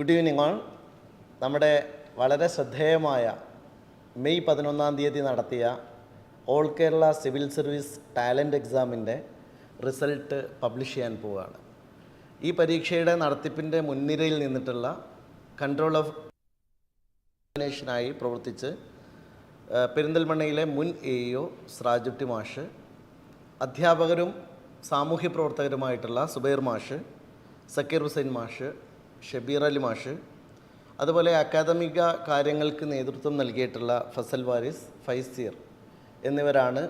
Good evening all നമ്മുടെ വളരെ ശ്രദ്ധേയമായ മെയ് പതിനൊന്നാം തീയതി നടത്തിയ all Kerala civil service talent എക്സാമിന്റെ റിസൾട്ട് പബ്ലിഷ് ചെയ്യാൻ പോവുകയാണ്. ഈ പരീക്ഷയുടെ നടത്തിപ്പിന്റെ മുൻനിരയിൽ നിന്നിട്ടുള്ള കൺട്രോൾ ഓഫ് എക്സാമിനേഷനായി പ്രവർത്തിച്ച് പെരിന്തൽമണ്ണയിലെ മുൻ എ ഇഒ സ്രാജുട്ടി മാഷ് അധ്യാപകരും സാമൂഹ്യ പ്രവർത്തകരുമായിട്ടുള്ള സുബൈർ മാഷ് സക്കീർ ഹുസൈൻ മാഷ് ഷബീർ അലി മാഷ് അതുപോലെ അക്കാദമിക കാര്യങ്ങൾക്ക് നേതൃത്വം നൽകിയിട്ടുള്ള ഫസൽ വാരിസ് ഫൈസീർ എന്നിവരാണ്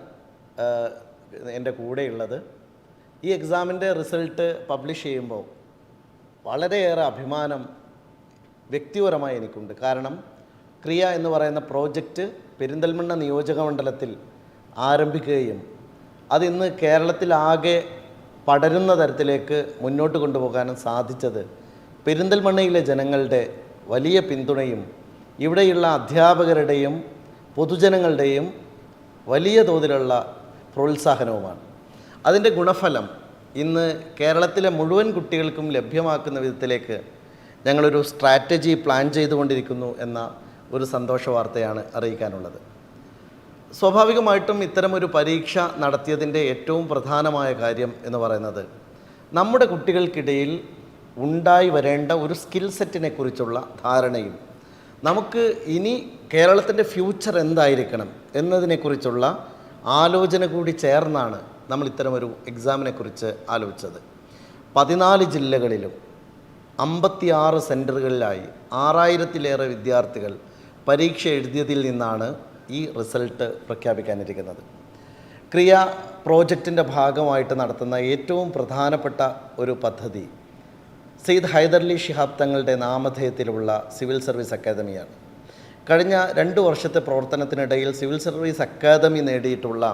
എന്റെ കൂടെയുള്ളത്. ഈ എക്സാമിന്റെ റിസൾട്ട് പബ്ലിഷ് ചെയ്യുമ്പോൾ വളരെയേറെ അഭിമാനം വ്യക്തിപരമായി എനിക്കുണ്ട്. കാരണം ക്രിയ എന്ന് പറയുന്ന പ്രോജക്റ്റ് പെരിന്തൽമണ്ണ നിയോജക മണ്ഡലത്തിൽ ആരംഭിക്കുകയും അതിന്ന് കേരളത്തിലാകെ പടരുന്ന തരത്തിലേക്ക് മുന്നോട്ട് കൊണ്ടുപോകാനും സാധിച്ചത് പെരിന്തൽമണ്ണയിലെ ജനങ്ങളുടെ വലിയ പിന്തുണയും ഇവിടെയുള്ള അധ്യാപകരുടെയും പൊതുജനങ്ങളുടെയും വലിയ തോതിലുള്ള പ്രോത്സാഹനവുമാണ്. അതിന്റെ ഗുണഫലം ഇന്ന് കേരളത്തിലെ മുഴുവൻ കുട്ടികൾക്കും ലഭ്യമാക്കുന്ന വിധത്തിലേക്ക് ഞങ്ങളൊരു സ്ട്രാറ്റജി പ്ലാൻ ചെയ്തുകൊണ്ടിരിക്കുന്നു എന്ന ഒരു സന്തോഷ വാർത്തയാണ് അറിയിക്കാനുള്ളത്. സ്വാഭാവികമായിട്ടും ഇത്തരമൊരു പരീക്ഷ നടത്തിയതിന്റെ ഏറ്റവും പ്രധാനമായ കാര്യം എന്ന് പറയുന്നത് നമ്മുടെ കുട്ടികൾക്കിടയിൽ ഉണ്ടായി വരേണ്ട ഒരു സ്കിൽ സെറ്റിനെ കുറിച്ചുള്ള ധാരണയും. നമുക്ക് ഇനി കേരളത്തിന്റെ ഫ്യൂച്ചർ എന്തായിരിക്കണം എന്നതിനെക്കുറിച്ചുള്ള ആലോചന കൂടി ചേർന്നാണ് നമ്മൾ ഇത്തരമൊരു എക്സാമിനെക്കുറിച്ച് ആലോചിച്ചത്. പതിനാല് ജില്ലകളിലും അമ്പത്തിയാറ് സെന്ററുകളിലായി ആറായിരത്തിലേറെ വിദ്യാർത്ഥികൾ പരീക്ഷ എഴുതിയതിൽ നിന്നാണ് ഈ റിസൾട്ട് പ്രഖ്യാപിക്കാനിരിക്കുന്നത്. ക്രിയ പ്രോജക്റ്റിന്റെ ഭാഗമായിട്ട് നടത്തുന്ന ഏറ്റവും പ്രധാനപ്പെട്ട ഒരു പദ്ധതി സെയ്ദ് ഹൈദർലി ഷിഹാബ് തങ്ങളുടെ നാമധേയത്തിലുള്ള സിവിൽ സർവീസ് അക്കാദമിയാണ്. കഴിഞ്ഞ രണ്ട് വർഷത്തെ പ്രവർത്തനത്തിനിടയിൽ സിവിൽ സർവീസ് അക്കാദമി നേടിയിട്ടുള്ള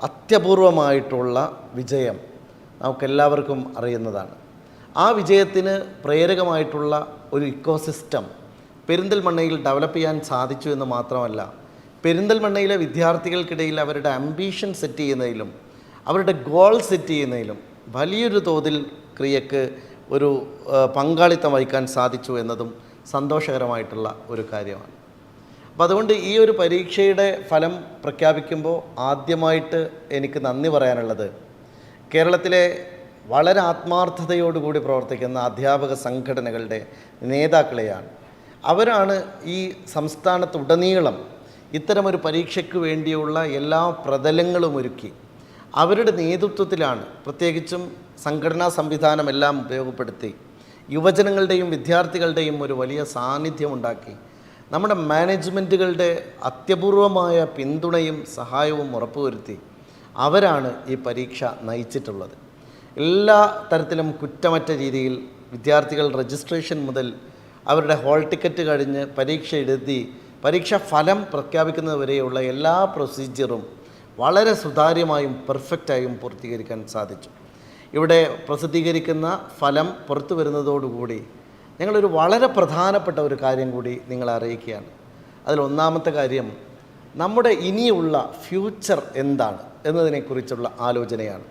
അത്യപൂർവമായിട്ടുള്ള വിജയം നമുക്കെല്ലാവർക്കും അറിയുന്നതാണ്. ആ വിജയത്തിന് പ്രേരകമായിട്ടുള്ള ഒരു ഇക്കോസിസ്റ്റം പെരിന്തൽമണ്ണയിൽ ഡെവലപ്പ് ചെയ്യാൻ സാധിച്ചു എന്ന് മാത്രമല്ല പെരിന്തൽമണ്ണയിലെ വിദ്യാർത്ഥികൾക്കിടയിൽ അവരുടെ അംബീഷൻ സെറ്റ് ചെയ്യുന്നതിലും അവരുടെ ഗോൾ സെറ്റ് ചെയ്യുന്നതിലും വലിയൊരു തോതിൽ ക്രിയക്ക് ഒരു പങ്കാളിത്തം വഹിക്കാൻ സാധിച്ചു എന്നതും സന്തോഷകരമായിട്ടുള്ള ഒരു കാര്യമാണ്. അപ്പം അതുകൊണ്ട് ഈ ഒരു പരീക്ഷയുടെ ഫലം പ്രഖ്യാപിക്കുമ്പോൾ ആദ്യമായിട്ട് എനിക്ക് നന്ദി പറയാനുള്ളത് കേരളത്തിലെ വളരെ ആത്മാർത്ഥതയോടുകൂടി പ്രവർത്തിക്കുന്ന അധ്യാപക സംഘടനകളുടെ നേതാക്കളെയാണ്. അവരാണ് ഈ സംസ്ഥാനത്തുടനീളം ഇത്തരമൊരു പരീക്ഷയ്ക്ക് വേണ്ടിയുള്ള എല്ലാ പ്രതലങ്ങളും ഒരുക്കി. അവരുടെ നേതൃത്വത്തിലാണ് പ്രത്യേകിച്ചും സംഘടനാ സംവിധാനമെല്ലാം ഉപയോഗപ്പെടുത്തി യുവജനങ്ങളുടെയും വിദ്യാർത്ഥികളുടെയും ഒരു വലിയ സാന്നിധ്യം ഉണ്ടാക്കി നമ്മുടെ മാനേജ്മെന്റുകളുടെ അത്യപൂർവമായ പിന്തുണയും സഹായവും ഉറപ്പുവരുത്തി അവരാണ് ഈ പരീക്ഷ നയിച്ചിട്ടുള്ളത്. എല്ലാ തരത്തിലും കുറ്റമറ്റ രീതിയിൽ വിദ്യാർത്ഥികൾ രജിസ്ട്രേഷൻ മുതൽ അവരുടെ ഹോൾ ടിക്കറ്റ് കഴിഞ്ഞ് പരീക്ഷ എഴുതി പരീക്ഷാ ഫലം പ്രഖ്യാപിക്കുന്നതുവരെയുള്ള എല്ലാ പ്രൊസീജിയറും വളരെ സുതാര്യമായും പെർഫെക്റ്റായും പൂർത്തീകരിക്കാൻ സാധിച്ചു. ഇവിടെ പ്രസിദ്ധീകരിക്കുന്ന ഫലം പുറത്തു വരുന്നതോടുകൂടി ഞങ്ങളൊരു വളരെ പ്രധാനപ്പെട്ട ഒരു കാര്യം കൂടി നിങ്ങളെ അറിയിക്കുകയാണ്. അതിലൊന്നാമത്തെ കാര്യം നമ്മുടെ ഇനിയുള്ള ഫ്യൂച്ചർ എന്താണ് എന്നതിനെക്കുറിച്ചുള്ള ആലോചനയാണ്.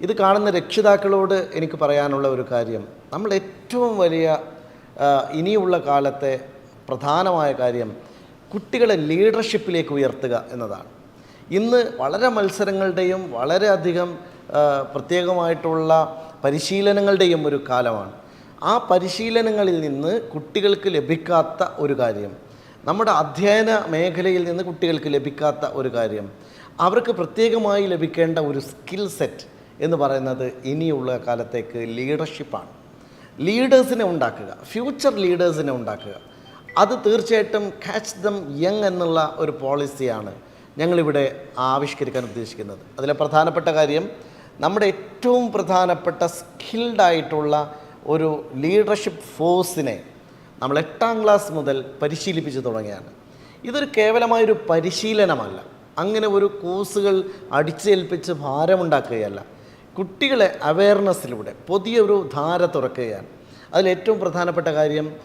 ഇത് കാണുന്ന രക്ഷിതാക്കളോട് എനിക്ക് പറയാനുള്ള ഒരു കാര്യം നമ്മൾ ഏറ്റവും വലിയ ഇനിയുള്ള കാലത്തെ പ്രധാനമായ കാര്യം കുട്ടികളെ ലീഡർഷിപ്പിലേക്ക് ഉയർത്തുക എന്നതാണ്. ഇന്ന് വളരെ മത്സരങ്ങളുടെയും വളരെയധികം പ്രത്യേകമായിട്ടുള്ള പരിശീലനങ്ങളുടെയും ഒരു കാലമാണ്. ആ പരിശീലനങ്ങളിൽ നിന്ന് കുട്ടികൾക്ക് ലഭിക്കാത്ത ഒരു കാര്യം നമ്മുടെ അധ്യയന മേഖലയിൽ നിന്ന് കുട്ടികൾക്ക് ലഭിക്കാത്ത ഒരു കാര്യം അവർക്ക് പ്രത്യേകമായി ലഭിക്കേണ്ട ഒരു സ്കിൽ സെറ്റ് എന്ന് പറയുന്നത് ഇനിയുള്ള കാലത്തേക്ക് ലീഡർഷിപ്പാണ് ലീഡേഴ്സിനെ ഉണ്ടാക്കുക ഫ്യൂച്ചർ ലീഡേഴ്സിനെ ഉണ്ടാക്കുക. അത് തീർച്ചയായിട്ടും ക്യാച്ച് ദം യങ് എന്നുള്ള ഒരു പോളിസിയാണ് ഞങ്ങളിവിടെ ആവിഷ്കരിക്കാൻ ഉദ്ദേശിക്കുന്നത്. അതിലെ പ്രധാനപ്പെട്ട കാര്യം നമ്മുടെ ഏറ്റവും പ്രധാനപ്പെട്ട സ്കിൽഡ് ആയിട്ടുള്ള ഒരു ലീഡർഷിപ്പ് ഫോഴ്സിനെ നമ്മൾ എട്ടാം ക്ലാസ് മുതൽ പരിശീലിപ്പിച്ച് തുടങ്ങിയാണ് ഇതൊരു കേവലമായൊരു പരിശീലനമല്ല. അങ്ങനെ ഒരു കോഴ്സുകൾ അടിച്ചേൽപ്പിച്ച് ഭാരമുണ്ടാക്കുകയല്ല. കുട്ടികളെ അവയർനെസ്സിലൂടെ പുതിയൊരു ധാര തുറക്കുകയാണ്. അതിലേറ്റവും പ്രധാനപ്പെട്ട കാര്യം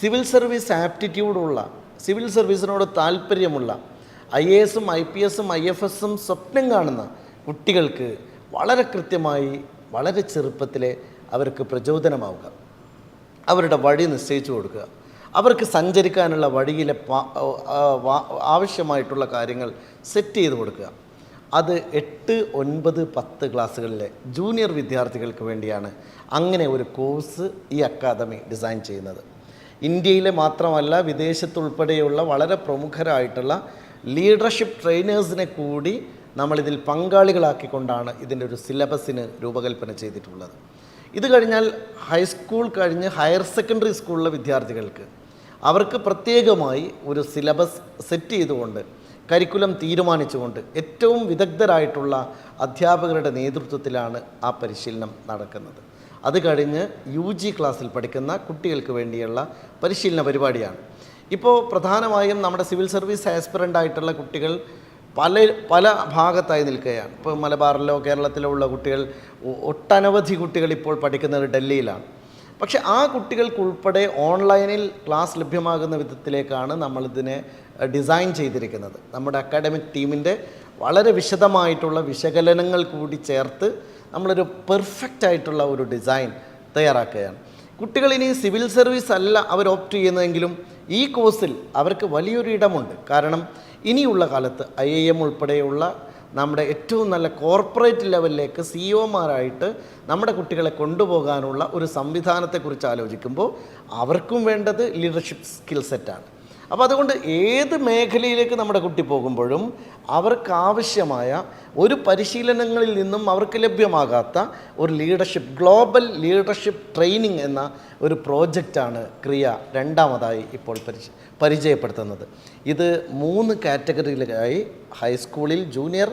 സിവിൽ സർവീസ് ആപ്റ്റിറ്റ്യൂഡുള്ള സിവിൽ സർവീസിനോട് താല്പര്യമുള്ള ഐ എ എസും ഐ പി എസും ഐ എഫ് എസും സ്വപ്നം കാണുന്ന കുട്ടികൾക്ക് വളരെ കൃത്യമായി വളരെ ചെറുപ്പത്തിലെ അവർക്ക് പ്രചോദനമാവുക. അവരുടെ വഴി നിശ്ചയിച്ചു കൊടുക്കുക. അവർക്ക് സഞ്ചരിക്കാനുള്ള വഴിയിലെ ആവശ്യമായിട്ടുള്ള കാര്യങ്ങൾ സെറ്റ് ചെയ്ത് കൊടുക്കുക. അത് എട്ട് ഒൻപത് പത്ത് ക്ലാസ്സുകളിലെ ജൂനിയർ വിദ്യാർത്ഥികൾക്ക് വേണ്ടിയാണ് അങ്ങനെ ഒരു കോഴ്സ് ഈ അക്കാദമി ഡിസൈൻ ചെയ്യുന്നത്. ഇന്ത്യയിലെ മാത്രമല്ല വിദേശത്തുൾപ്പെടെയുള്ള വളരെ പ്രമുഖരായിട്ടുള്ള ലീഡർഷിപ്പ് ട്രെയിനേഴ്സിനെ കൂടി നമ്മളിതിൽ പങ്കാളികളാക്കിക്കൊണ്ടാണ് ഇതിന്റെ ഒരു സിലബസിന് രൂപകൽപ്പന ചെയ്തിട്ടുള്ളത്. ഇത് കഴിഞ്ഞാൽ ഹൈസ്കൂൾ കഴിഞ്ഞ് ഹയർ സെക്കൻഡറി സ്കൂളിലെ വിദ്യാർത്ഥികൾക്ക് അവർക്ക് പ്രത്യേകമായി ഒരു സിലബസ് സെറ്റ് ചെയ്തുകൊണ്ട് കരിക്കുലം തീരുമാനിച്ചുകൊണ്ട് ഏറ്റവും വിദഗ്ധരായിട്ടുള്ള അധ്യാപകരുടെ നേതൃത്വത്തിലാണ് ആ പരിശീലനം നടക്കുന്നത്. അത് കഴിഞ്ഞ് യു ജി ക്ലാസ്സിൽ പഠിക്കുന്ന കുട്ടികൾക്ക് വേണ്ടിയുള്ള പരിശീലന പരിപാടിയാണ്. ഇപ്പോൾ പ്രധാനമായും നമ്മുടെ സിവിൽ സർവീസ് ആസ്പിറന്റ് ആയിട്ടുള്ള കുട്ടികൾ പല പല ഭാഗത്തായി നിൽക്കുകയാണ്. ഇപ്പോൾ മലബാറിലോ കേരളത്തിലോ ഉള്ള കുട്ടികൾ ഒട്ടനവധി കുട്ടികൾ ഇപ്പോൾ പഠിക്കുന്നത് ഡൽഹിയിലാണ്. പക്ഷെ ആ കുട്ടികൾക്കുൾപ്പെടെ ഓൺലൈനിൽ ക്ലാസ് ലഭ്യമാകുന്ന വിധത്തിലേക്കാണ് നമ്മളിതിനെ ഡിസൈൻ ചെയ്തിരിക്കുന്നത്. നമ്മുടെ അക്കാഡമിക് ടീമിന്റെ വളരെ വിശദമായിട്ടുള്ള വിശകലനങ്ങൾ കൂടി ചേർത്ത് നമ്മളൊരു പെർഫെക്റ്റ് ആയിട്ടുള്ള ഒരു ഡിസൈൻ തയ്യാറാക്കുകയാണ്. കുട്ടികൾ ഇനി സിവിൽ സർവീസ് അല്ല അവർ ഓപ്റ്റ് ചെയ്യുന്നതെങ്കിലും ഈ കോഴ്സിൽ അവർക്ക് വലിയൊരു ഇടമുണ്ട്. കാരണം ഇനിയുള്ള കാലത്ത് ഐ ഐ എം ഉൾപ്പെടെയുള്ള നമ്മുടെ ഏറ്റവും നല്ല കോർപ്പറേറ്റ് ലെവലിലേക്ക് സി സിഇഒമാരായിട്ട് നമ്മുടെ കുട്ടികളെ കൊണ്ടുപോകാനുള്ള ഒരു സംവിധാനത്തെക്കുറിച്ച് ആലോചിക്കുമ്പോൾ അവർക്കും വേണ്ടത് ലീഡർഷിപ്പ് സ്കിൽ സെറ്റാണ് അപ്പോൾ അതുകൊണ്ട് ഏത് മേഖലയിലേക്ക് നമ്മുടെ കുട്ടി പോകുമ്പോഴും അവർക്ക് ആവശ്യമായ ഒരു പരിശീലനങ്ങളിൽ നിന്നും അവർക്ക് ലഭ്യമാകാത്ത ഒരു ലീഡർഷിപ്പ് ഗ്ലോബൽ ലീഡർഷിപ്പ് ട്രെയിനിങ് എന്ന ഒരു പ്രോജക്റ്റാണ് ക്രിയ രണ്ടാമതായി ഇപ്പോൾ പരിച പരിചയപ്പെടുത്തുന്നത്. ഇത് മൂന്ന് കാറ്റഗറിയിലായി ഹൈസ്കൂളിൽ ജൂനിയർ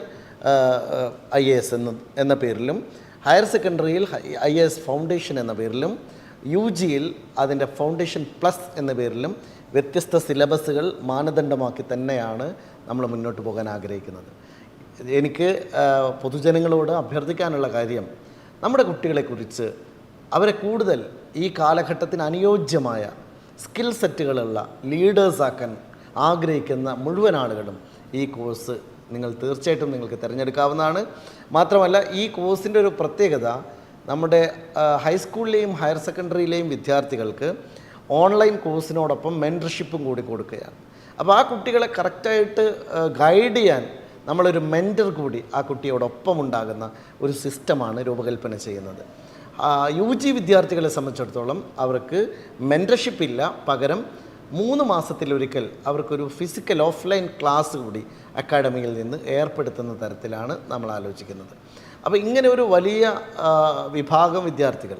ഐ എ എസ് എന്ന എന്ന പേരിലും ഹയർ സെക്കൻഡറിയിൽ ഐ എ എസ് ഫൗണ്ടേഷൻ എന്ന പേരിലും യു ജിയിൽ അതിന്റെ ഫൗണ്ടേഷൻ പ്ലസ് എന്ന പേരിലും വ്യത്യസ്ത സിലബസുകൾ മാനദണ്ഡമാക്കി തന്നെയാണ് നമ്മൾ മുന്നോട്ട് പോകാൻ ആഗ്രഹിക്കുന്നത്. എനിക്ക് പൊതുജനങ്ങളോട് അഭ്യർത്ഥിക്കാനുള്ള കാര്യം നമ്മുടെ കുട്ടികളെക്കുറിച്ച് അവരെ കൂടുതൽ ഈ കാലഘട്ടത്തിന് അനുയോജ്യമായ സ്കിൽ സെറ്റുകളുള്ള ലീഡേഴ്സാക്കാൻ ആഗ്രഹിക്കുന്ന മുഴുവൻ ആളുകളും ഈ കോഴ്സ് നിങ്ങൾ തീർച്ചയായിട്ടും നിങ്ങൾക്ക് തിരഞ്ഞെടുക്കാവുന്നതാണ്. മാത്രമല്ല ഈ കോഴ്സിന്റെ ഒരു പ്രത്യേകത നമ്മുടെ ഹൈസ്കൂളിലെയും ഹയർ സെക്കൻഡറിയിലെയും വിദ്യാർത്ഥികൾക്ക് ഓൺലൈൻ കോഴ്സിനോടൊപ്പം മെന്റർഷിപ്പും കൂടി കൊടുക്കുകയാണ്. അപ്പോൾ ആ കുട്ടികളെ കറക്റ്റായിട്ട് ഗൈഡ് ചെയ്യാൻ നമ്മളൊരു മെന്റർ കൂടി ആ കുട്ടിയോടൊപ്പം ഉണ്ടാകുന്ന ഒരു സിസ്റ്റമാണ് രൂപകൽപ്പന ചെയ്യുന്നത്. യു ജി വിദ്യാർത്ഥികളെ സംബന്ധിച്ചിടത്തോളം അവർക്ക് മെന്റർഷിപ്പ് ഇല്ല. പകരം മൂന്ന് മാസത്തിലൊരിക്കൽ അവർക്കൊരു ഫിസിക്കൽ ഓഫ്ലൈൻ ക്ലാസ് കൂടി അക്കാഡമിയിൽ നിന്ന് ഏർപ്പെടുത്തുന്ന തരത്തിലാണ് നമ്മൾ ആലോചിക്കുന്നത്. അപ്പോൾ ഇങ്ങനെ ഒരു വലിയ വിഭാഗം വിദ്യാർത്ഥികൾ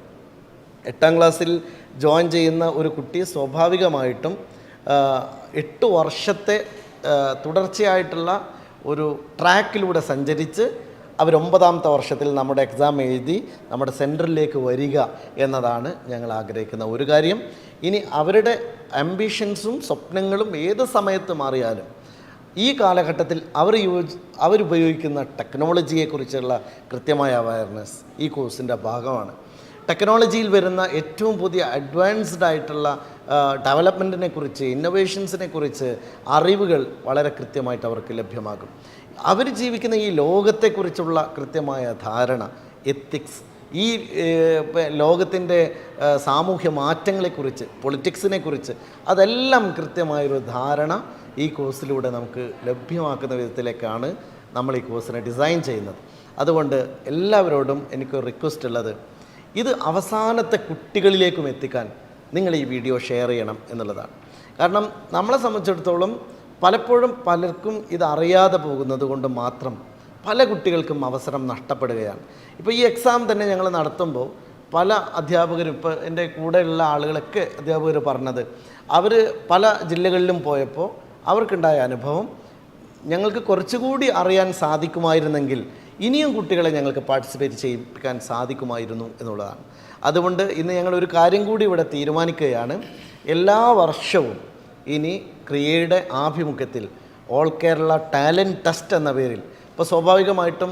എട്ടാം ക്ലാസ്സിൽ ജോയിൻ ചെയ്യുന്ന ഒരു കുട്ടി സ്വാഭാവികമായിട്ടും എട്ട് വർഷത്തെ തുടർച്ചയായിട്ടുള്ള ഒരു ട്രാക്കിലൂടെ സഞ്ചരിച്ച് അവർ ഒമ്പതാമത്തെ വർഷത്തിൽ നമ്മുടെ എക്സാം എഴുതി നമ്മുടെ സെന്ററിലേക്ക് വരിക എന്നതാണ് ഞങ്ങൾ ആഗ്രഹിക്കുന്ന ഒരു കാര്യം. ഇനി അവരുടെ അംബിഷൻസും സ്വപ്നങ്ങളും ഏത് സമയത്ത് മാറിയാലും ഈ കാലഘട്ടത്തിൽ അവർ യോജി അവരുപയോഗിക്കുന്ന ടെക്നോളജിയെക്കുറിച്ചുള്ള കൃത്യമായ അവയർനെസ് ഈ കോഴ്സിന്റെ ഭാഗമാണ്. ടെക്നോളജിയിൽ വരുന്ന ഏറ്റവും പുതിയ അഡ്വാൻസ്ഡ് ആയിട്ടുള്ള ഡെവലപ്മെന്റിനെ കുറിച്ച് ഇന്നൊവേഷൻസിനെ കുറിച്ച് അറിവുകൾ വളരെ കൃത്യമായിട്ട് അവർക്ക് ലഭ്യമാകും. അവർ ജീവിക്കുന്ന ഈ ലോകത്തെക്കുറിച്ചുള്ള കൃത്യമായ ധാരണ എത്തിക്സ് ഈ ലോകത്തിന്റെ സാമൂഹ്യ മാറ്റങ്ങളെക്കുറിച്ച് പൊളിറ്റിക്സിനെ കുറിച്ച് അതെല്ലാം കൃത്യമായൊരു ധാരണ ഈ കോഴ്സിലൂടെ നമുക്ക് ലഭ്യമാക്കുന്ന വിധത്തിലേക്കാണ് നമ്മൾ ഈ കോഴ്സിനെ ഡിസൈൻ ചെയ്യുന്നത്. അതുകൊണ്ട് എല്ലാവരോടും എനിക്ക് റിക്വസ്റ്റ് ഉള്ളത് ഇത് അവസാനത്തെ കുട്ടികളിലേക്കും എത്തിക്കാൻ നിങ്ങൾ ഈ വീഡിയോ ഷെയർ ചെയ്യണം എന്നുള്ളതാണ്. കാരണം നമ്മളെ സംബന്ധിച്ചിടത്തോളം പലപ്പോഴും പലർക്കും ഇത് അറിയാതെ പോകുന്നത് കൊണ്ട് മാത്രം പല കുട്ടികൾക്കും അവസരം നഷ്ടപ്പെടുകയാണ്. ഇപ്പോൾ ഈ എക്സാം തന്നെ ഞങ്ങൾ നടത്തുമ്പോൾ പല അധ്യാപകരും ഇപ്പോൾ എന്റെ കൂടെയുള്ള ആളുകളൊക്കെ അധ്യാപകർ പറഞ്ഞത് അവർ പല ജില്ലകളിലും പോയപ്പോൾ അവർക്കുണ്ടായ അനുഭവം ഞങ്ങൾക്ക് കുറച്ചുകൂടി അറിയാൻ സാധിക്കുമായിരുന്നെങ്കിൽ ഇനിയും കുട്ടികളെ ഞങ്ങൾക്ക് പാർട്ടിസിപ്പേറ്റ് ചെയ്യിപ്പിക്കാൻ സാധിക്കുമായിരുന്നു എന്നുള്ളതാണ്. അതുകൊണ്ട് ഇന്ന് ഞങ്ങൾ ഒരു കാര്യം കൂടി ഇവിടെ തീരുമാനിക്കുകയാണ്. എല്ലാ വർഷവും ഇനി ക്രിയയുടെ ആഭിമുഖ്യത്തിൽ ഓൾ കേരള ടാലന്റ് ടെസ്റ്റ് എന്ന പേരിൽ. ഇപ്പോൾ സ്വാഭാവികമായിട്ടും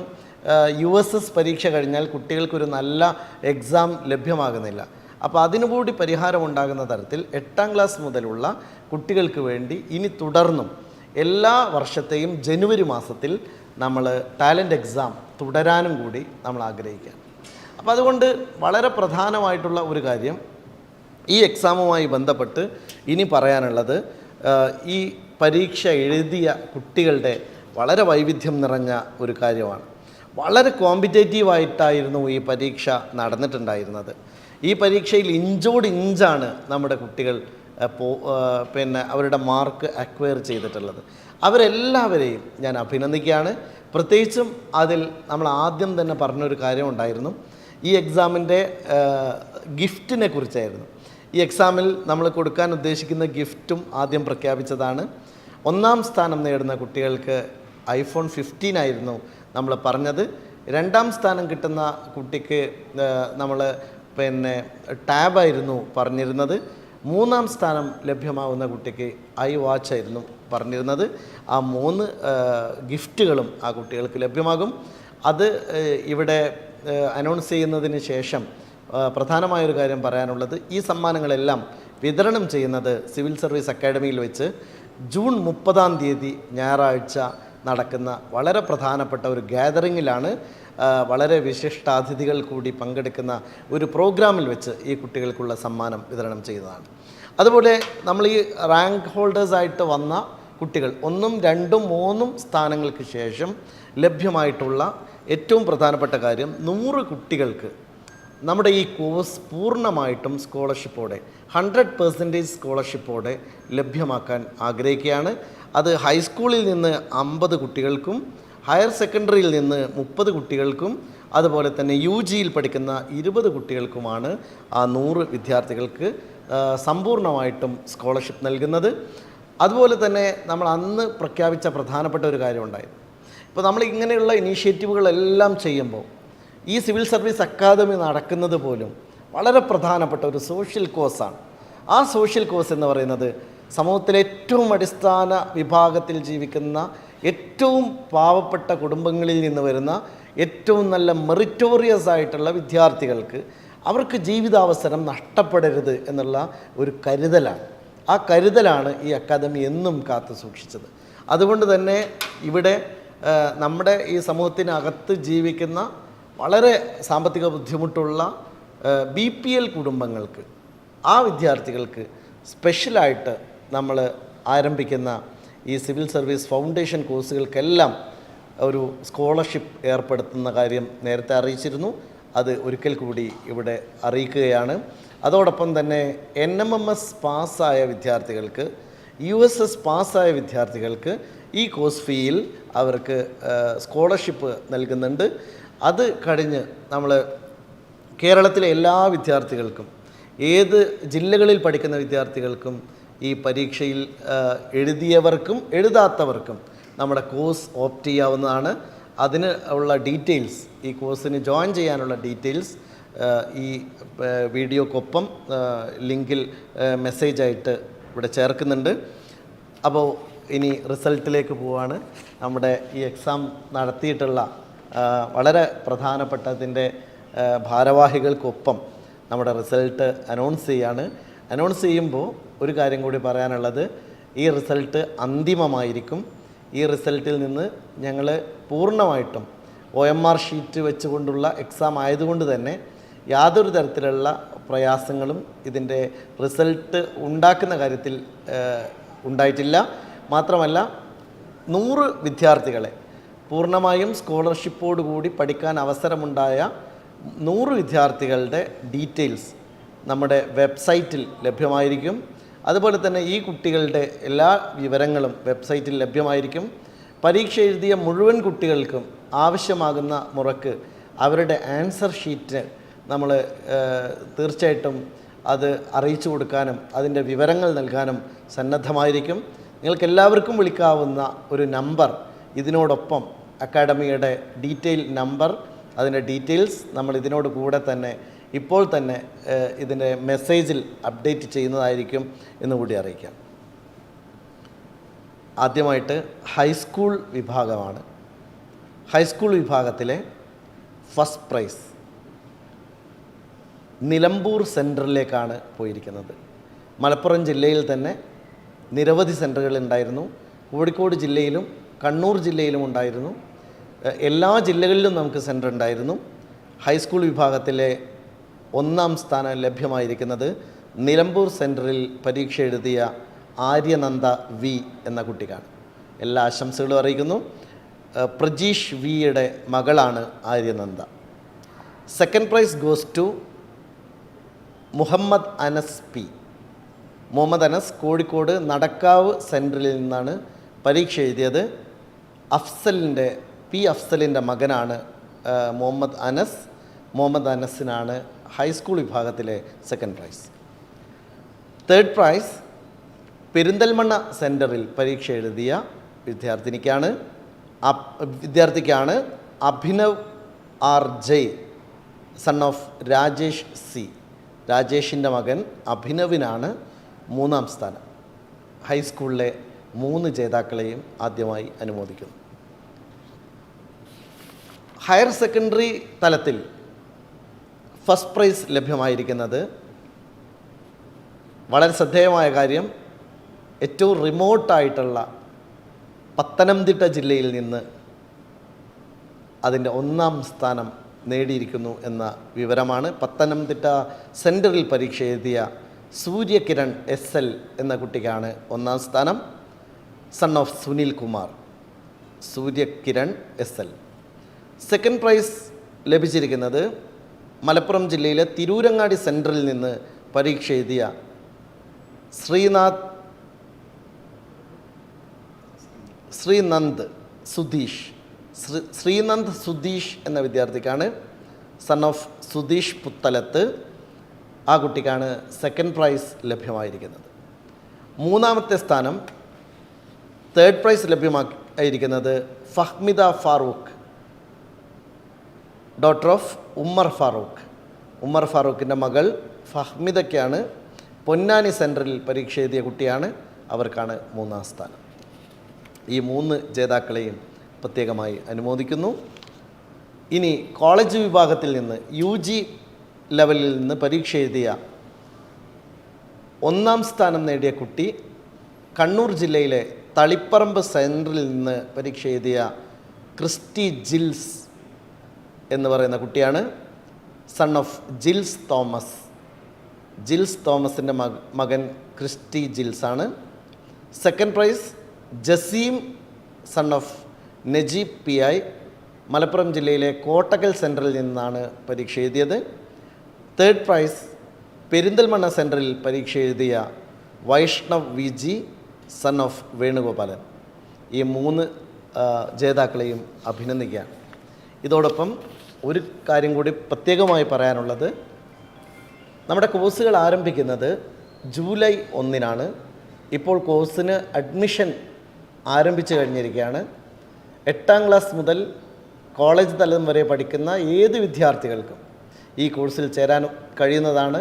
യു എസ് എസ് പരീക്ഷ കഴിഞ്ഞാൽ കുട്ടികൾക്കൊരു നല്ല എക്സാം ലഭ്യമാകുന്നില്ല. അപ്പോൾ അതിനുകൂടി പരിഹാരമുണ്ടാകുന്ന തരത്തിൽ എട്ടാം ക്ലാസ് മുതലുള്ള കുട്ടികൾക്ക് വേണ്ടി ഇനി തുടർന്നും എല്ലാ വർഷത്തെയും ജനുവരി മാസത്തിൽ നമ്മൾ ടാലന്റ് എക്സാം തുടരാനും കൂടി നമ്മൾ ആഗ്രഹിക്കുകയാണ്. അപ്പോൾ അതുകൊണ്ട് വളരെ പ്രധാനമായിട്ടുള്ള ഒരു കാര്യം ഈ എക്സാമുമായി ബന്ധപ്പെട്ട് ഇനി പറയാനുള്ളത് ഈ പരീക്ഷ എഴുതിയ കുട്ടികളുടെ വളരെ വൈവിധ്യം നിറഞ്ഞ ഒരു കാര്യമാണ്. വളരെ കോമ്പറ്റേറ്റീവായിട്ടായിരുന്നു ഈ പരീക്ഷ നടന്നിട്ടുണ്ടായിരുന്നത്. ഈ പരീക്ഷയിൽ ഇഞ്ചോട് ഇഞ്ചാണ് നമ്മുടെ കുട്ടികൾ പിന്നെ അവരുടെ മാർക്ക് അക്വയർ ചെയ്തിട്ടുള്ളത്. അവരെല്ലാവരെയും ഞാൻ അഭിനന്ദിക്കുകയാണ്. പ്രത്യേകിച്ചും അതിൽ നമ്മൾ ആദ്യം തന്നെ പറഞ്ഞൊരു കാര്യമുണ്ടായിരുന്നു ഈ എക്സാമിന്റെ ഗിഫ്റ്റിനെ കുറിച്ചായിരുന്നു. ഈ എക്സാമിൽ നമ്മൾ കൊടുക്കാൻ ഉദ്ദേശിക്കുന്ന ഗിഫ്റ്റും ആദ്യം പ്രഖ്യാപിച്ചതാണ്. ഒന്നാം സ്ഥാനം നേടുന്ന കുട്ടികൾക്ക് ഐഫോൺ ഫിഫ്റ്റീൻ ആയിരുന്നു നമ്മൾ പറഞ്ഞത്. രണ്ടാം സ്ഥാനം കിട്ടുന്ന കുട്ടിക്ക് നമ്മൾ പിന്നെ ടാബായിരുന്നു പറഞ്ഞിരുന്നത്. മൂന്നാം സ്ഥാനം ലഭ്യമാവുന്ന കുട്ടിക്ക് ഐ വാച്ച് ആയിരുന്നു പറഞ്ഞിരുന്നത്. ആ മൂന്ന് ഗിഫ്റ്റുകളും ആ കുട്ടികൾക്ക് ലഭ്യമാകും. അത് ഇവിടെ അനൗൺസ് ചെയ്യുന്നതിന് ശേഷം പ്രധാനമായൊരു കാര്യം പറയാനുള്ളത് ഈ സമ്മാനങ്ങളെല്ലാം വിതരണം ചെയ്യുന്നത് സിവിൽ സർവീസ് അക്കാഡമിയിൽ വെച്ച് ജൂൺ മുപ്പതാം തീയതി ഞായറാഴ്ച നടക്കുന്ന വളരെ പ്രധാനപ്പെട്ട ഒരു ഗ്യാതറിങ്ങിലാണ് വളരെ വിശിഷ്ടാതിഥികൾ കൂടി പങ്കെടുക്കുന്ന ഒരു പ്രോഗ്രാമിൽ വെച്ച് ഈ കുട്ടികൾക്കുള്ള സമ്മാനം വിതരണം ചെയ്യുന്നതാണ്. അതുപോലെ നമ്മൾ ഈ റാങ്ക് ഹോൾഡേഴ്സായിട്ട് വന്ന കുട്ടികൾ ഒന്നും രണ്ടും മൂന്നും സ്ഥാനങ്ങൾക്ക് ശേഷം ലഭ്യമായിട്ടുള്ള ഏറ്റവും പ്രധാനപ്പെട്ട കാര്യം നൂറ് കുട്ടികൾക്ക് നമ്മുടെ ഈ കോഴ്സ് പൂർണമായിട്ടും സ്കോളർഷിപ്പോടെ ഹൺഡ്രഡ് പെർസെന്റേജ് സ്കോളർഷിപ്പോടെ ലഭ്യമാക്കാൻ ആഗ്രഹിക്കുകയാണ്. അത് ഹൈസ്കൂളിൽ നിന്ന് അമ്പത് കുട്ടികൾക്കും ഹയർ സെക്കൻഡറിയിൽ നിന്ന് മുപ്പത് കുട്ടികൾക്കും അതുപോലെ തന്നെ യു ജിയിൽ പഠിക്കുന്ന ഇരുപത് കുട്ടികൾക്കുമാണ് ആ നൂറ് വിദ്യാർത്ഥികൾക്ക് സമ്പൂർണമായിട്ടും സ്കോളർഷിപ്പ് നൽകുന്നത്. അതുപോലെ തന്നെ നമ്മൾ അന്ന് പ്രഖ്യാപിച്ച പ്രധാനപ്പെട്ട ഒരു കാര്യമുണ്ടായിരുന്നു ഇപ്പോൾ നമ്മൾ ഇങ്ങനെയുള്ള ഇനീഷ്യേറ്റീവുകളെല്ലാം ചെയ്യുമ്പോൾ ഈ സിവിൽ സർവീസ് അക്കാദമി നടക്കുന്നത് പോലും വളരെ പ്രധാനപ്പെട്ട ഒരു സോഷ്യൽ കോസാണ്. ആ സോഷ്യൽ കോസ് എന്ന് പറയുന്നത് സമൂഹത്തിലെ ഏറ്റവും അടിസ്ഥാന വിഭാഗത്തിൽ ജീവിക്കുന്ന ഏറ്റവും പാവപ്പെട്ട കുടുംബങ്ങളിൽ നിന്ന് വരുന്ന ഏറ്റവും നല്ല മെറിറ്റോറിയസ് ആയിട്ടുള്ള വിദ്യാർത്ഥികൾക്ക് അവർക്ക് ജീവിതാവസരം നഷ്ടപ്പെടരുത് എന്നുള്ള ഒരു കരുതലാണ്. ആ കരുതലാണ് ഈ അക്കാദമി എന്നും കാത്തു സൂക്ഷിച്ചത്. അതുകൊണ്ട് തന്നെ ഇവിടെ നമ്മുടെ ഈ സമൂഹത്തിനകത്ത് ജീവിക്കുന്ന വളരെ സാമ്പത്തിക ബുദ്ധിമുട്ടുള്ള ബി പി എൽ കുടുംബങ്ങൾക്ക് ആ വിദ്യാർത്ഥികൾക്ക് സ്പെഷ്യലായിട്ട് നമ്മൾ ആരംഭിക്കുന്ന ഈ സിവിൽ സർവീസ് ഫൗണ്ടേഷൻ കോഴ്സുകൾക്കെല്ലാം ഒരു സ്കോളർഷിപ്പ് ഏർപ്പെടുത്തുന്ന കാര്യം നേരത്തെ അറിയിച്ചിരുന്നു. അത് ഒരിക്കൽ കൂടി ഇവിടെ അറിയിക്കുകയാണ്. അതോടൊപ്പം തന്നെ എൻ എം എം എസ് പാസ്സായ വിദ്യാർത്ഥികൾക്ക് യു എസ് എസ് പാസ്സായ വിദ്യാർത്ഥികൾക്ക് ഈ കോഴ്സ് ഫീയിൽ അവർക്ക് സ്കോളർഷിപ്പ് നൽകുന്നുണ്ട്. അത് കഴിഞ്ഞ് നമ്മൾ കേരളത്തിലെ എല്ലാ വിദ്യാർത്ഥികൾക്കും ഏത് ജില്ലകളിൽ പഠിക്കുന്ന വിദ്യാർത്ഥികൾക്കും ഈ പരീക്ഷയിൽ എഴുതിയവർക്കും എഴുതാത്തവർക്കും നമ്മുടെ കോഴ്സ് ഓപ്റ്റ് ചെയ്യാവുന്നതാണ്. അതിന് ഉള്ള ഡീറ്റെയിൽസ് ഈ കോഴ്സിന് ജോയിൻ ചെയ്യാനുള്ള ഡീറ്റെയിൽസ് ഈ വീഡിയോക്കൊപ്പം ലിങ്കിൽ മെസ്സേജായിട്ട് ഇവിടെ ചേർക്കുന്നുണ്ട്. അപ്പോൾ ഇനി റിസൾട്ടിലേക്ക് പോവാണ്. നമ്മുടെ ഈ എക്സാം നടത്തിയിട്ടുള്ള വളരെ പ്രധാനപ്പെട്ടതിന്റെ ഭാരവാഹികൾക്കൊപ്പം നമ്മുടെ റിസൾട്ട് അനൗൺസ് ചെയ്യാണ്. അനൗൺസ് ചെയ്യുമ്പോൾ ഒരു കാര്യം കൂടി പറയാനുള്ളത് ഈ റിസൾട്ട് അന്തിമമായിരിക്കും. ഈ റിസൾട്ടിൽ നിന്ന് ഞങ്ങൾ പൂർണമായിട്ടും ഒ എം ആർ ഷീറ്റ് വെച്ചുകൊണ്ടുള്ള എക്സാം ആയതുകൊണ്ട് തന്നെ യാതൊരു തരത്തിലുള്ള പ്രയാസങ്ങളും ഇതിന്റെ റിസൾട്ട് ഉണ്ടാക്കുന്ന കാര്യത്തിൽ ഉണ്ടായിട്ടില്ല. മാത്രമല്ല നൂറ് വിദ്യാർത്ഥികളെ പൂർണമായും സ്കോളർഷിപ്പോട് കൂടി പഠിക്കാൻ അവസരമുണ്ടായ നൂറ് വിദ്യാർത്ഥികളുടെ ഡീറ്റെയിൽസ് നമ്മുടെ വെബ്സൈറ്റിൽ ലഭ്യമായിരിക്കും. അതുപോലെ തന്നെ ഈ കുട്ടികളുടെ എല്ലാ വിവരങ്ങളും വെബ്സൈറ്റിൽ ലഭ്യമായിരിക്കും. പരീക്ഷ എഴുതിയ മുഴുവൻ കുട്ടികൾക്കും ആവശ്യമാകുന്ന മുറക്ക് അവരുടെ ആൻസർ ഷീറ്റ് നമ്മൾ തീർച്ചയായിട്ടും അത് അറിയിച്ചു കൊടുക്കാനും അതിന്റെ വിവരങ്ങൾ നൽകാനും സന്നദ്ധമായിരിക്കും. നിങ്ങൾക്ക് എല്ലാവർക്കും വിളിക്കാവുന്ന ഒരു നമ്പർ. ഇതിനോടൊപ്പം അക്കാഡമിയുടെ ഡീറ്റെയിൽ നമ്പർ അതിന്റെ ഡീറ്റെയിൽസ് നമ്മൾ ഇതിനോട് കൂടെ തന്നെ ഇപ്പോൾ തന്നെ ഇതിന്റെ മെസ്സേജിൽ അപ്ഡേറ്റ് ചെയ്യുന്നതായിരിക്കും എന്ന് കൂടി അറിയിക്കാം. ആദ്യമായിട്ട് ഹൈസ്കൂൾ വിഭാഗമാണ്. ഹൈസ്കൂൾ വിഭാഗത്തിലെ ഫസ്റ്റ് പ്രൈസ് നിലമ്പൂർ സെന്ററിലേക്കാണ് പോയിരിക്കുന്നത്. മലപ്പുറം ജില്ലയിൽ തന്നെ നിരവധി സെന്ററുകൾ ഉണ്ടായിരുന്നു കോഴിക്കോട് ജില്ലയിലും കണ്ണൂർ ജില്ലയിലും ഉണ്ടായിരുന്നു. എല്ലാ ജില്ലകളിലും നമുക്ക് സെന്റർ ഉണ്ടായിരുന്നു ഹൈസ്കൂൾ വിഭാഗത്തിലെ ഒന്നാം സ്ഥാനം ലഭ്യമായിരിക്കുന്നത് നിലമ്പൂർ സെന്ററിൽ പരീക്ഷ എഴുതിയ ആര്യനന്ദ വി എന്ന കുട്ടിക്കാണ്. എല്ലാ ആശംസകളും അറിയിക്കുന്നു. പ്രജീഷ് വിയുടെ മകളാണ് Aryananda. Second prize goes to Muhammad Anas P. Muhammad Anas Kozhikode Nadakkavu സെന്ററിൽ നിന്നാണ് പരീക്ഷ എഴുതിയത്. അഫ്സലിന്റെ പി അഫ്സലിന്റെ മകനാണ് മുഹമ്മദ് അനസ്. മുഹമ്മദ് അനസിനാണ് ഹൈസ്കൂൾ വിഭാഗത്തിലെ second prize third prize Perinthalmanna സെന്ററിൽ പരീക്ഷ എഴുതിയ വിദ്യാർത്ഥിനിക്കാണ്. വിദ്യാർത്ഥിക്കാണ് Abhinav R Jay son of Rajesh C. രാജേഷിന്റെ മകൻ അഭിനവിനാണ്. മൂന്നാം സ്ഥാനം. ഹൈസ്കൂളിലെ മൂന്ന് ജേതാക്കളെയും ആദ്യമായി അനുമോദിക്കുന്നു. ഹയർ സെക്കൻഡറി തലത്തിൽ ഫസ്റ്റ് പ്രൈസ് ലഭ്യമായിരിക്കുന്നത് വളരെ ശ്രദ്ധേയമായ കാര്യം ഏറ്റവും റിമോട്ടായിട്ടുള്ള പത്തനംതിട്ട ജില്ലയിൽ നിന്ന് അതിന്റെ ഒന്നാം സ്ഥാനം നേടിയിരിക്കുന്നു എന്ന വിവരമാണ് പത്തനംതിട്ട സെന്ററിൽ പരീക്ഷ എഴുതിയ സൂര്യകിരൺ എസ് എൽ എന്ന കുട്ടിക്കാണ് ഒന്നാം സ്ഥാനം. Son of Sunil Kumar. Suryakiran S L. Second prize ലഭിച്ചിരിക്കുന്നത് മലപ്പുറം ജില്ലയിലെ തിരൂരങ്ങാടി സെന്ററിൽ നിന്ന് പരീക്ഷ എഴുതിയ ശ്രീനാഥ് ശ്രീനന്ദ് സുധീഷ്. ശ്രീ ശ്രീനന്ദ് സുധീഷ് എന്ന വിദ്യാർത്ഥിക്കാണ്. Son of Sudheesh Puthalath. ആ കുട്ടിക്കാണ് സെക്കൻഡ് പ്രൈസ് ലഭ്യമായിരിക്കുന്നത്. മൂന്നാമത്തെ സ്ഥാനം തേർഡ് പ്രൈസ് ലഭ്യമായിരിക്കുന്നത് ഫഹ്മിദ ഫാറൂഖ് ഡോട്ടർ ഓഫ് ഉമ്മർ ഫാറൂഖ്. ഉമ്മർ ഫാറൂഖിന്റെ മകൾ ഫഹ്മിദയ്ക്കാണ് പൊന്നാനി സെന്ററിൽ പരീക്ഷ എഴുതിയ കുട്ടിയാണ് അവർക്കാണ് മൂന്നാം സ്ഥാനം. ഈ മൂന്ന് ജേതാക്കളെയും പ്രത്യേകമായി അനുമോദിക്കുന്നു. ഇനി കോളേജ് വിഭാഗത്തിൽ നിന്ന് യു ലെവലിൽ നിന്ന് പരീക്ഷ എഴുതിയ ഒന്നാം സ്ഥാനം നേടിയ കുട്ടി കണ്ണൂർ ജില്ലയിലെ തളിപ്പറമ്പ് സെന്ററിൽ നിന്ന് പരീക്ഷ എഴുതിയ ക്രിസ്റ്റി ജിൽസ് എന്ന് പറയുന്ന കുട്ടിയാണ് സൺ ഓഫ് ജിൽസ് തോമസ്. ജിൽസ് തോമസിന്റെ മകൻ ക്രിസ്റ്റി ജിൽസ് ആണ് second prize Jaseem son of Najeeb P I Malappuram ജില്ലയിലെ കോട്ടക്കൽ സെന്ററിൽ നിന്നാണ് പരീക്ഷ എഴുതിയത്. തേർഡ് പ്രൈസ് പെരിന്തൽമണ്ണ സെന്ററിൽ പരീക്ഷ എഴുതിയ Vaishnav V G son of Venugopalan. ഈ മൂന്ന് ജേതാക്കളെയും അഭിനന്ദിക്കുകയാണ്. ഇതോടൊപ്പം ഒരു കാര്യം കൂടി പ്രത്യേകമായി പറയാനുള്ളത്. നമ്മുടെ കോഴ്സുകൾ ആരംഭിക്കുന്നത് ജൂലൈ ഒന്നിനാണ്. ഇപ്പോൾ കോഴ്സിന് അഡ്മിഷൻ ആരംഭിച്ചു കഴിഞ്ഞിരിക്കുകയാണ്. എട്ടാം ക്ലാസ് മുതൽ കോളേജ് തലം വരെ പഠിക്കുന്ന ഏത് വിദ്യാർത്ഥികൾക്കും ഈ കോഴ്സിൽ ചേരാൻ കഴിയുന്നതാണ്.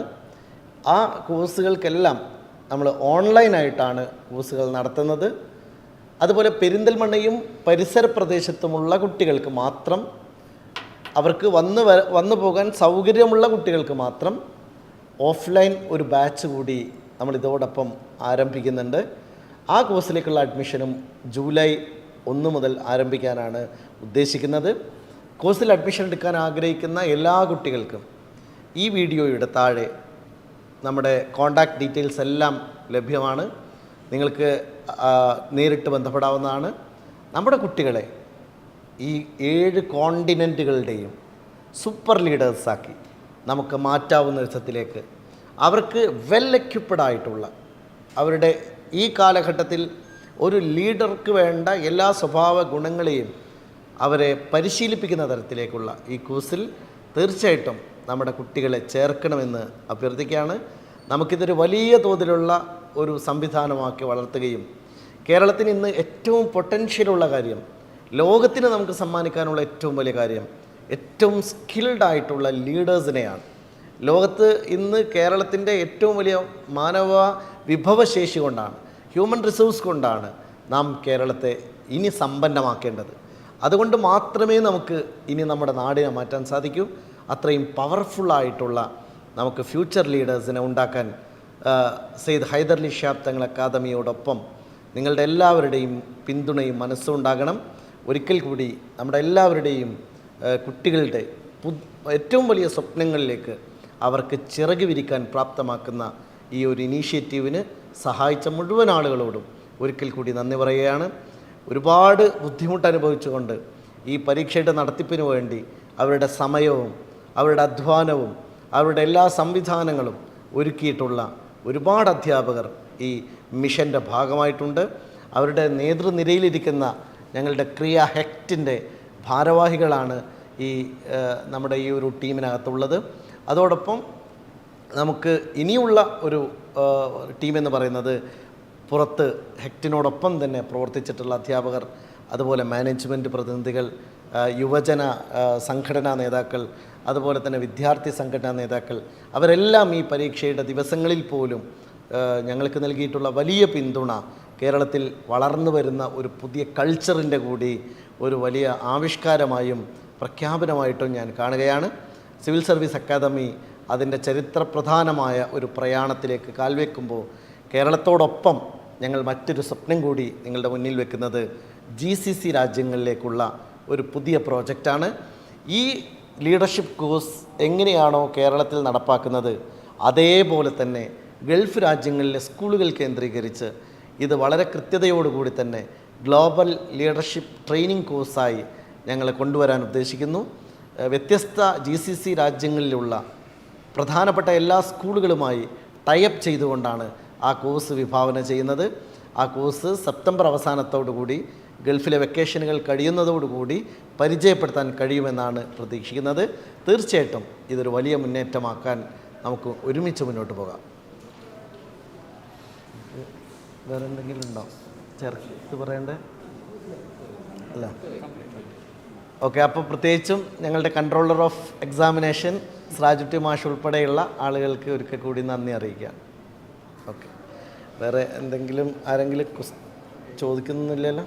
ആ കോഴ്സുകൾക്കെല്ലാം നമ്മൾ ഓൺലൈനായിട്ടാണ് കോഴ്സുകൾ നടത്തുന്നത്. അതുപോലെ പെരിന്തൽമണ്ണയും പരിസര പ്രദേശത്തുമുള്ള കുട്ടികൾക്ക് മാത്രം അവർക്ക് വന്ന് വന്നു പോകാൻ സൗകര്യമുള്ള കുട്ടികൾക്ക് മാത്രം ഓഫ്ലൈൻ ഒരു ബാച്ച് കൂടി നമ്മൾ ഇതോടൊപ്പം ആരംഭിക്കുന്നുണ്ട്. ആ കോഴ്സിലേക്കുള്ള അഡ്മിഷനും ജൂലൈ ഒന്ന് മുതൽ ആരംഭിക്കാനാണ് ഉദ്ദേശിക്കുന്നത്. കോഴ്സിൽ അഡ്മിഷൻ എടുക്കാൻ ആഗ്രഹിക്കുന്ന എല്ലാ കുട്ടികൾക്കും ഈ വീഡിയോയുടെ താഴെ നമ്മുടെ കോണ്ടാക്ട് ഡീറ്റെയിൽസ് എല്ലാം ലഭ്യമാണ്. നിങ്ങൾക്ക് നേരിട്ട് ബന്ധപ്പെടാവുന്നതാണ്. നമ്മുടെ കുട്ടികളെ ഈ ഏഴ് കോണ്ടിനെന്റുകളുടെയും സൂപ്പർ ലീഡേഴ്സാക്കി നമുക്ക് മാറ്റാവുന്ന വിധത്തിലേക്ക് അവർക്ക് വെൽ എക്യുപ്ഡ് ആയിട്ടുള്ള അവരുടെ ഈ കാലഘട്ടത്തിൽ ഒരു ലീഡർക്ക് വേണ്ട എല്ലാ സ്വഭാവ ഗുണങ്ങളെയും അവരെ പരിശീലിപ്പിക്കുന്ന തരത്തിലേക്കുള്ള ഈ കോഴ്സിൽ തീർച്ചയായിട്ടും നമ്മുടെ കുട്ടികളെ ചേർക്കണമെന്ന് അഭ്യർത്ഥിക്കുകയാണ്. നമുക്കിതൊരു വലിയ തോതിലുള്ള ഒരു സംവിധാനമാക്കി വളർത്തുകയും കേരളത്തിന് ഇന്ന് ഏറ്റവും പൊട്ടൻഷ്യലുള്ള കാര്യം ലോകത്തിന് നമുക്ക് സമ്മാനിക്കാനുള്ള ഏറ്റവും വലിയ കാര്യം ഏറ്റവും സ്കിൽഡ് ആയിട്ടുള്ള ലീഡേഴ്സിനെയാണ്. ലോകത്ത് ഇന്ന് കേരളത്തിന്റെ ഏറ്റവും വലിയ മാനവ വിഭവശേഷി കൊണ്ടാണ് ഹ്യൂമൻ റിസോഴ്സ് കൊണ്ടാണ് നാം കേരളത്തെ ഇനി സമ്പന്നമാക്കേണ്ടത്. അതുകൊണ്ട് മാത്രമേ നമുക്ക് ഇനി നമ്മുടെ നാടിനെ മാറ്റാൻ സാധിക്കൂ. അത്രയും പവർഫുള്ളായിട്ടുള്ള നമുക്ക് ഫ്യൂച്ചർ ലീഡേഴ്സിനെ ഉണ്ടാക്കാൻ സെയ്ദ് ഹൈദർലി ഷാബ് തങ്ങൾ അക്കാദമിയോടൊപ്പം നിങ്ങളുടെ എല്ലാവരുടെയും പിന്തുണയും മനസ്സും ഉണ്ടാകണം. ഒരിക്കൽ കൂടി നമ്മുടെ എല്ലാവരുടെയും കുട്ടികളുടെ ഏറ്റവും വലിയ സ്വപ്നങ്ങളിലേക്ക് അവർക്ക് ചിറക് വിരിക്കാൻ പ്രാപ്തമാക്കുന്ന ഈ ഒരു ഇനീഷ്യേറ്റീവിന് സഹായിച്ച മുഴുവൻ ആളുകളോടും ഒരിക്കൽ കൂടി നന്ദി പറയുകയാണ്. ഒരുപാട് ബുദ്ധിമുട്ട് അനുഭവിച്ചുകൊണ്ട് ഈ പരീക്ഷയുടെ നടത്തിപ്പിന് വേണ്ടി അവരുടെ സമയവും അവരുടെ അധ്വാനവും അവരുടെ എല്ലാ സംവിധാനങ്ങളും ഒരുക്കിയിട്ടുള്ള ഒരുപാട് അധ്യാപകർ ഈ മിഷന്റെ ഭാഗമായിട്ടുണ്ട്. അവരുടെ നേതൃനിരയിലിരിക്കുന്ന ഞങ്ങളുടെ ക്രിയ ഹെക്റ്റിന്റെ ഭാരവാഹികളാണ് ഈ നമ്മുടെ ഈ ഒരു ടീമിനകത്തുള്ളത്. അതോടൊപ്പം നമുക്ക് ഇനിയുള്ള ഒരു ടീമെന്ന് പറയുന്നത് പുറത്ത് ഹെക്റ്റിനോടൊപ്പം തന്നെ പ്രവർത്തിച്ചിട്ടുള്ള അധ്യാപകർ അതുപോലെ മാനേജ്മെന്റ് പ്രതിനിധികൾ യുവജന സംഘടനാ നേതാക്കൾ അതുപോലെ തന്നെ വിദ്യാർത്ഥി സംഘടനാ നേതാക്കൾ അവരെല്ലാം ഈ പരീക്ഷയുടെ ദിവസങ്ങളിൽ പോലും ഞങ്ങൾക്ക് നൽകിയിട്ടുള്ള വലിയ പിന്തുണ കേരളത്തിൽ വളർന്നു വരുന്ന ഒരു പുതിയ കൾച്ചറിന്റെ കൂടി ഒരു വലിയ ആവിഷ്കാരമായും പ്രഖ്യാപനമായിട്ടും ഞാൻ കാണുകയാണ്. സിവിൽ സർവീസ് അക്കാദമി അതിന്റെ ചരിത്രപ്രധാനമായ ഒരു പ്രയാണത്തിലേക്ക് കാൽവെക്കുമ്പോൾ കേരളത്തോടൊപ്പം ഞങ്ങൾ മറ്റൊരു സ്വപ്നം കൂടി നിങ്ങളുടെ മുന്നിൽ വെക്കുന്നത് ജി സി സി രാജ്യങ്ങളിലേക്കുള്ള ഒരു പുതിയ പ്രോജക്റ്റാണ്. ഈ ലീഡർഷിപ്പ് കോഴ്സ് എങ്ങനെയാണോ കേരളത്തിൽ നടപ്പാക്കുന്നത് അതേപോലെ തന്നെ ഗൾഫ് രാജ്യങ്ങളിലെ സ്കൂളുകൾ കേന്ദ്രീകരിച്ച് ഇത് വളരെ കൃത്യതയോടുകൂടി തന്നെ ഗ്ലോബൽ ലീഡർഷിപ്പ് ട്രെയിനിങ് കോഴ്സായി ഞങ്ങൾ കൊണ്ടുവരാൻ ഉദ്ദേശിക്കുന്നു. വ്യത്യസ്ത ജി സി സി രാജ്യങ്ങളിലുള്ള പ്രധാനപ്പെട്ട എല്ലാ സ്കൂളുകളുമായി ടൈപ്പ് ചെയ്തുകൊണ്ടാണ് ആ കോഴ്സ് വിഭാവന ചെയ്യുന്നത്. ആ കോഴ്സ് സെപ്റ്റംബർ അവസാനത്തോടുകൂടി ഗൾഫിലെ വെക്കേഷനുകൾ കഴിയുന്നതോടുകൂടി പരിചയപ്പെടുത്താൻ കഴിയുമെന്നാണ് പ്രതീക്ഷിക്കുന്നത്. തീർച്ചയായിട്ടും ഇതൊരു വലിയ മുന്നേറ്റമാക്കാൻ നമുക്ക് ഒരുമിച്ച് മുന്നോട്ട് പോകാം. വേറെ എന്തെങ്കിലും ഉണ്ടോ? ചേർത്ത് പറയണ്ടേ? അല്ല. ഓക്കെ അപ്പോൾ പ്രത്യേകിച്ചും ഞങ്ങളുടെ കൺട്രോളർ ഓഫ് എക്സാമിനേഷൻ സ്രാജുട്ടി മാഷ് ഉൾപ്പെടെയുള്ള ആളുകൾക്ക് ഒരിക്കൽ കൂടി നന്ദി അറിയിക്കുകയാണ് ഓക്കെ. വേറെ എന്തെങ്കിലും ആരെങ്കിലും ചോദിക്കുന്നില്ലല്ലോ